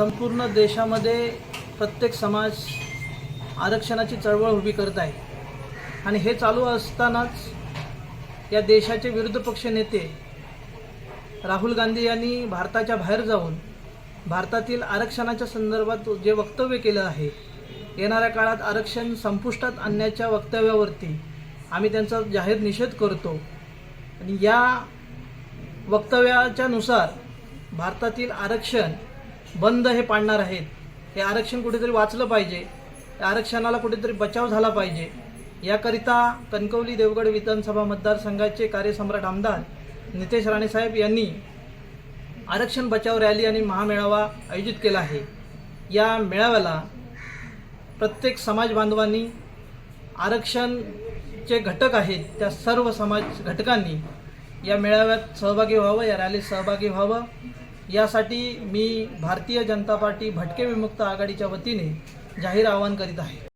संपूर्ण देशामध्ये प्रत्येक समाज आरक्षणाची चळवळ उभी करत आहे. आणि हे चालू असतानाच या देशाचे विरुद्ध पक्ष नेते राहुल गांधी यांनी भारताच्या बाहेर जाऊन भारतातील आरक्षणाच्या संदर्भात जे वक्तव्य केलं आहे येणाऱ्या काळात आरक्षण संपुष्टात आणण्याच्या वक्तव्यावरती आम्ही त्यांचा जाहीर निषेध करतो. आणि या वक्तव्याच्या नुसार भारतातील आरक्षण बंद हे पाडणार आहेत. हे आरक्षण कुठेतरी वाचलं पाहिजे. आरक्षणाला कुठेतरी बचाव झाला पाहिजे. याकरिता कणकवली देवगड विधानसभा मतदारसंघाचे कार्यसम्राट आमदार नितेश राणेसाहेब यांनी आरक्षण बचाव रॅली आणि महामेळावा आयोजित केला आहे. या मेळाव्याला प्रत्येक समाज बांधवांनी आरक्षणचे घटक आहेत त्या सर्व समाज घटकांनी या मेळाव्यात सहभागी व्हावं या रॅलीत सहभागी व्हावं. यासाठी मी भारतीय जनता पार्टी भटके विमुक्त आघाडीच्या वतीने जाहीर आवाहन करीत आहे.